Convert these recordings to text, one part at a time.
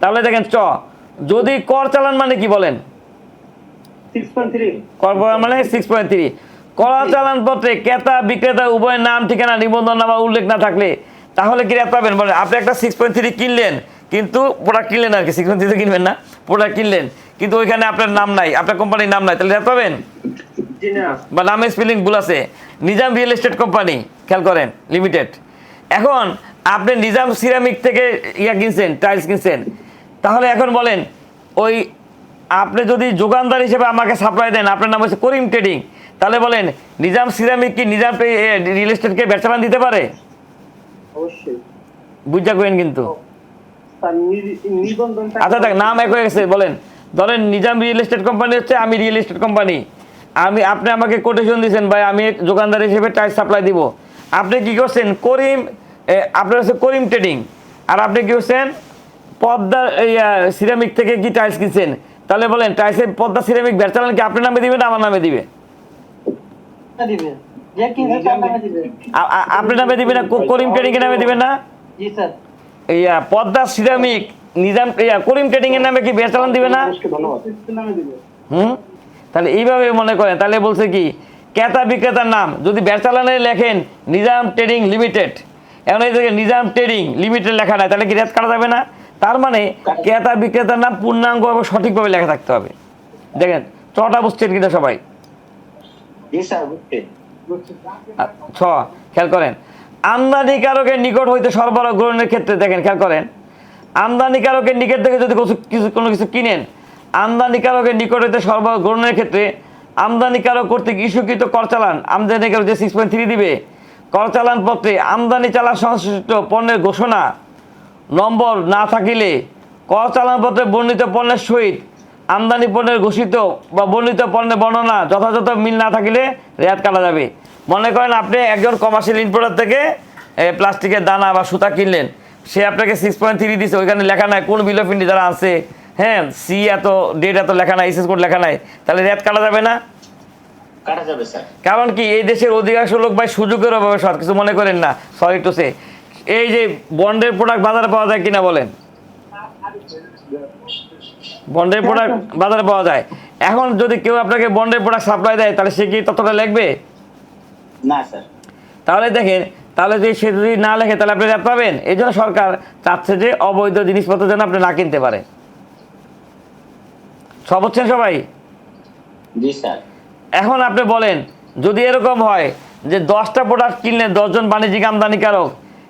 তাহলে দেখেন চ। যদি কর চালান মানে কি বলেন? কর মানে সিক্স পয়েন্ট থ্রি কর চালান পত্রে ক্রেতা বিক্রেতা উভয়ের নাম ঠিকানা নিবন্ধন নামা উল্লেখ না থাকলে তাহলে কি পাবেন? বলেন আপনি একটা সিক্স পয়েন্ট থ্রি কিনলেন কিন্তু প্রোডাক্ট কিনলেন আর কি। সিক্স পয়েন্ট থ্রি কিনবেন না প্রোডাক্ট কিনলেন কিন্তু ওইখানে আপনার নাম নাই আপনার কোম্পানির নাম নাই তাহলে রেট পাবেন? বা নামের স্পেলিং ভুল আছে। নিজাম রিয়েল এস্টেট কোম্পানি খেয়াল করেন লিমিটেড এখন আপনি নিজাম সিরামিক থেকে ইয়া কিনছেন টাইলস কিনছেন তাহলে এখন বলেন ওই আপনি যদি যোগানদার হিসেবে আমাকে সাপ্লাই দেন আপনার নাম হচ্ছে করিম ট্রেডিং তাহলে বলেন নিজাম সিরামিক কি নিজাম রিয়েল এস্টেটকে ব্যবসা দিতে পারে? অবশ্যই। বুঝা করেন কিন্তু। আচ্ছা দেখ নাম এক হয়ে গেছে বলেন। ধরেন নিজাম রিয়েল এস্টেট কোম্পানি হচ্ছে আমি রিয়েল এস্টেট কোম্পানি আমি আপনি আমাকে কোটেশন দিয়েছেন ভাই আমি দোকানদার হিসেবে টাইল সাপ্লাই দিব। আপনি কি করছেন করিম আপনার হচ্ছে করিম ট্রেডিং আর আপনি কি করছেন পদ্মা সিরামিক থেকে কি টাইলস কিনছেন? তাহলে বলেন টাইলসের পদ্মা সিরামিক ব্যাচালান কি আপনার নামে দিবে না আমার নামে দিবে? আপনার নামে দিবে। না? করিম ট্রেডিং এর নামে দিবে না? জি sir. Padma ceramic Nizam yeah, Karim trading এর নামে কি ব্যাচালান দিবে না? ধন্যবাদ। নামে দিবে। হুম? তাহলে এইভাবে মনে করেন তাহলে বলছে কি ক্রেতা বিক্রেতার নাম যদি ব্যাচালানে লেখেন নিজাম ট্রেডিং লিমিটেড। এখন এই নিজাম ট্রেডিং লিমিটেড লেখা নাই তাহলে কি রেট কাটা যাবে না? তার মানে ক্রেতা বিক্রেতার নাম পূর্ণাঙ্গ এবং সঠিকভাবে লেখা থাকতে হবে। দেখেন ছটা বুঝছেন কিনা সবাই? ছ খেয়াল করেন। আমদানিকারকের নিকট হইতে সরবরাহ গ্রহণের ক্ষেত্রে দেখেন খেয়াল করেন। আমদানিকারকের নিকট থেকে যদি কিছু কিছু কোনো কিছু কিনেন আমদানিকারকের নিকট হইতে সরবরাহ গ্রহণের ক্ষেত্রে আমদানিকারক কর্তৃক ইস্যুকৃত কর চালান আমদানিকারক যে সিক্স পয়েন্ট থ্রি দিবে কর চালান পত্রে আমদানি চালান সংশ্লিষ্ট পণ্যের ঘোষণা নম্বর না থাকিলে কর চালানপত্রে বর্ণিত পণ্যের সহিত আমদানি পণ্যের ঘোষিত বা বর্ণিত পণ্যের বর্ণনা যথাযথ মিল না থাকিলে রেয়াত কাটা যাবে। মনে করেন আপনি একজন কমার্শিয়াল ইম্পোর্টার থেকে প্লাস্টিকের দানা বা সুতা কিনলেন। সে আপনাকে সিক্স পয়েন্ট থ্রি দিচ্ছে ওইখানে লেখা নাই কোন বিল অফ ইন্ডি যারা আছে হ্যাঁ সি এত ডেট এত লেখা নাই এসএস কোড লেখা নাই। তাহলে রেয়াত কাটা যাবে না? কাটা যাবে স্যার। কারণ কি এই দেশের অধিকাংশ লোক ভাই সুযোগের অভাবে সব কিছু মনে করেন না। সরি টু সে এই যে বন্ডের প্রোডাক্ট বাজারে পাওয়া যায় কিনা বলেন? বন্ডের প্রোডাক্ট বাজারে পাওয়া যায়। এখন যদি কেউ আপনাকে বন্ডের প্রোডাক্ট সাপ্লাই দেয় তাহলে সে কি ততটা লিখবে? না স্যার। তাহলে দেখেন তাহলে যদি সে যদি না লেখে তাহলে আপনি রেট পাবেন। এই জন্য সরকার চাচ্ছে যে অবৈধ জিনিসপত্র যেন আপনি না কিনতে পারে সব হচ্ছেন সবাই? জি স্যার। এখন আপনি বলেন যদি এরকম হয় যে দশটা প্রোডাক্ট কিনলেন দশজন বাণিজ্যিক আমদানিকারক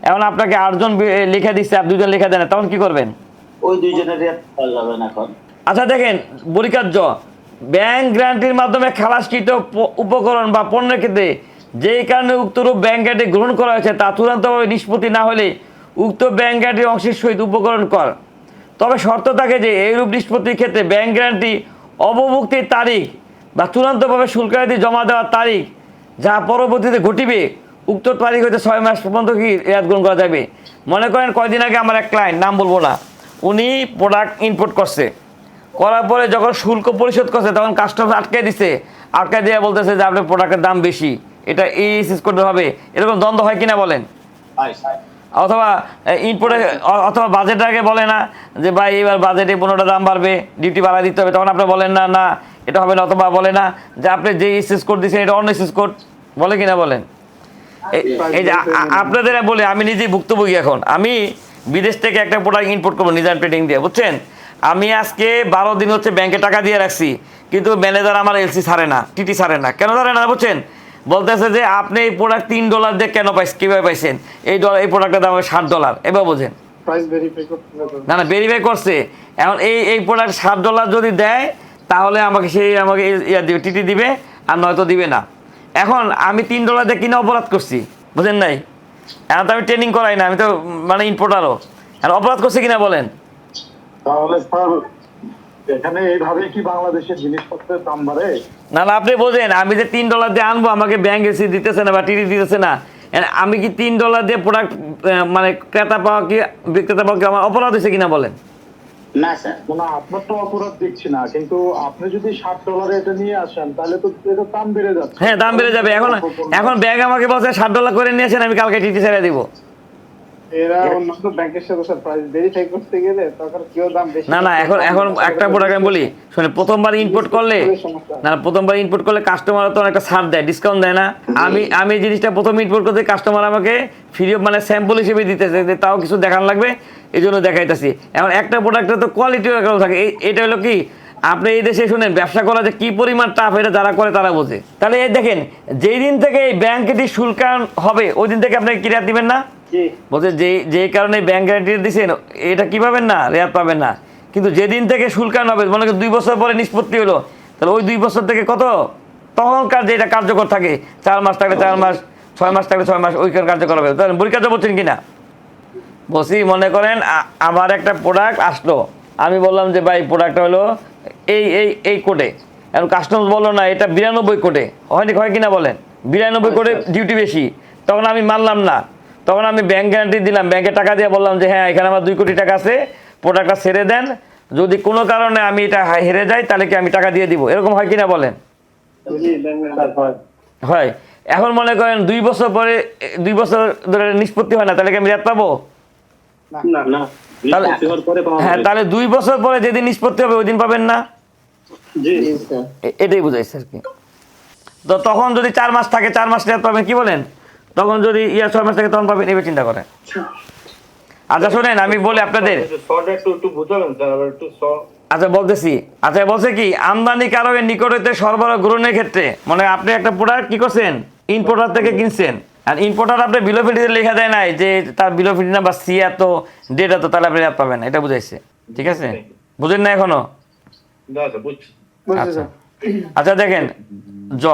এখন আপনাকে আটজন লিখে দিচ্ছে আর দুজন লিখে দেন তখন কি করবেন? ওই দুইজনের এখন। আচ্ছা দেখেন বরিকার্য ব্যাংক গ্যারান্টির মাধ্যমে খালাসকৃত উপকরণ বা পণ্যের ক্ষেত্রে যেই কারণে উক্তরূপ ব্যাংক গ্যারান্টি গ্রহণ করা হয়েছে তা চূড়ান্তভাবে নিষ্পত্তি না হলে উক্ত ব্যাংক গ্যারান্টির অংশের সহিত উপকরণ কর। তবে শর্ত থাকে যে এইরূপ নিষ্পত্তির ক্ষেত্রে ব্যাংক গ্যারান্টি অবমুক্তির তারিখ বা চূড়ান্তভাবে শুল্কাদি জমা দেওয়ার তারিখ যা পরবর্তীতে ঘটিবে উক্ত তারিখ হইতে ছয় মাস পর্যন্ত কি রেয়াত গ্রহণ করা যাবে? মনে করেন কয়দিন আগে আমার এক ক্লায়েন্ট নাম বলব না উনি প্রোডাক্ট ইম্পোর্ট করছে। করার পরে যখন শুল্ক পরিশোধ করছে তখন কাস্টমার আটকে দিছে। আটকে দিয়ে বলতেছে যে আপনার প্রোডাক্টের দাম বেশি। এটা এই সিস করতে হবে। এরকম দ্বন্দ্ব হয় কিনা বলেন? অথবা ইনপুটে অথবা বাজেট আগে বলে না যে ভাই এবার বাজেটে পনেরোটা দাম বাড়বে ডিউটি বাড়া দিতে হবে। তখন আপনি বলেন না না এটা হবে না। অথবা বলে না যে আপনি যে সিস কোড দিচ্ছেন এটা অন্য সিস কোড বলে কিনা বলেন? আপনাদের বলে আমি নিজেই ভুক্তভোগী এখন। আমি বিদেশ থেকে একটা প্রোডাক্ট ইম্পোর্ট করব নিজাম ট্রেডিং দিয়ে বুঝছেন? আমি আজকে বারো দিন হচ্ছে ব্যাংকে টাকা দিয়ে রাখছি কিন্তু ম্যানেজার আমার এলসি ছাড়ে না টিটি ছাড়ে না। কেন ছাড়ে না বুঝছেন? বলতেছে যে আপনি এই প্রোডাক্ট তিন ডলার দিয়ে কেন পাইছেন কীভাবে পাইছেন? এই ডলার এই প্রোডাক্টের দাম ষাট ডলার এবার বোঝেন। না না ভেরিফাই করছে। এখন এই এই প্রোডাক্ট ষাট ডলার যদি দেয় তাহলে আমাকে সেই আমাকে ইয়া দিবে টিটি দিবে আর নয়তো দিবে না। এখন আমি তিন ডলার দিয়ে কিনে অপরাধ করছি বুঝেন নাই? এখন তো আমি ট্রেনিং করাই না আমি তো মানে ইম্পোর্টারও আর অপরাধ করছি কিনা বলেন? তাহলে স্যার এখানে এইভাবে কি বাংলাদেশের জিনিসপত্রের দাম বাড়ে? না না আপনি বোঝেন আমি যে তিন ডলার দিয়ে আনব আমাকে ব্যাংক এসি দিতেছে না বা টিটি দিতেছে না। আমি কি তিন ডলার দিয়ে প্রোডাক্ট মানে ক্রেতা পাওয়া কি বিক্রেতা পাওয়া কি আমার অপরাধ হয়েছে কিনা বলেন? না স্যার। না আপনার তো অপরাধ দেখছি না কিন্তু আপনি যদি ষাট ডলারে এটা নিয়ে আসেন তাহলে তো এটা দাম বেড়ে যাচ্ছে। হ্যাঁ দাম বেড়ে যাবে। এখন এখন ব্যাংক আমাকে বলছে ষাট ডলার করে নিয়েছেন আমি কালকে টিটি ছেড়ে দিব। এরা অন্যান্য ব্যাংকের সাথে স্যার প্রাইস ভেরিফাই করতে গেলে তখন কেউ দাম বেশি না না এখন এখন একটা প্রোডাক্ট আমি বলি শুনে প্রথমবার ইনপুট করলে না প্রথমবার ইনপুট করলে কাস্টমার তো অনেকটা ছাড় দেয় ডিসকাউন্ট দেয় না। আমি আমি জিনিসটা প্রথম ইনপুট করতে কাস্টমার আমাকে ফ্রি মানে স্যাম্পল হিসেবে দিতেছে তাও কিছু দেখান লাগবে। এই জন্য দেখাইতেছি। এখন একটা প্রোডাক্টের তো কোয়ালিটি থাকে। এটা হলো কি? আপনি এই দেশে শুনেন ব্যবসা করা যে কি পরিমাণ টাফ এটা যারা করে তারা বোঝে। তাহলে এই দেখেন যেই দিন থেকে এই ব্যাংকেটি শুল্কায়ন হবে ওই দিন থেকে আপনাকে কিরাত দিবেন না? বলছে যে যেই কারণে ব্যাংক গ্যারান্টি দিচ্ছেন এটা কি পাবেন না? রেয়াত পাবেন না। কিন্তু যেদিন থেকে শুল্কান হবে মনে করেন দুই বছর পরে নিষ্পত্তি হলো তাহলে ওই দুই বছর থেকে কত? তখনকার যেটা কার্যকর থাকে চার মাস থাকলে চার মাস ছয় মাস থাকলে ছয় মাস ওইখান কার্যকর হবে। তাহলে কার্য বলছেন কিনা? বসি মনে করেন আমার একটা প্রোডাক্ট আসলো। আমি বললাম যে ভাই প্রোডাক্টটা হলো এই এই এই কোটে। এখন কাস্টমার বলল না এটা বিরানব্বই কোটে। হয়নি হয় কিনা বলেন? বিরানব্বই কোটে ডিউটি বেশি। তখন আমি মানলাম না। তখন আমি ব্যাংক গ্যারান্টি দিলাম। ব্যাংকে টাকা দিয়ে বললাম যে হ্যাঁ এখানে আমার দুই কোটি টাকা আছে। প্রোডাক্টটা ছেড়ে দেন। যদি কোনো কারণে আমি এটা হেরে যাই তাহলে কি আমি টাকা দিয়ে দিব? এরকম হয় কিনা বলেন? হয়। হয় এখন মনে করেন দুই বছর পরে দুই বছর ধরে নিষ্পত্তি হয় না তাহলে কি আমি রেট পাবো? হ্যাঁ তাহলে দুই বছর পরে যেদিন নিষ্পত্তি হবে ওই দিন পাবেন না? এটাই বুঝাইছে আর কি? তো তখন যদি চার মাস থাকে চার মাস পাবেন কি বলেন? তখন যদি ইয়া ছয় মাস থাকে তখন পাবেন এবার চিন্তা করেন। আচ্ছা শোনেন আমি বলি আপনাদের শ- আচ্ছা বলতেছি। আচ্ছা বলছে কি আমদানি কারকের নিকট হইতে সরবরাহ গ্রহণের ক্ষেত্রে মানে আপনি একটা প্রোডাক্ট কি করছেন? ইম্পোর্টার থেকে কিনছেন। আর ইম্পোর্টার আপনি বিলো ফিডিতে লেখা দেয় নাই যে তার বিলো ফিডি না বা সি এত ডেট এত তাহলে আপনি পাবেন পাবেন এটা বুঝাইছে। ঠিক আছে? বুঝেন না এখনও? না স্যার বুঝছি। বুঝছি। আচ্ছা। স্যার আচ্ছা দেখেন। জ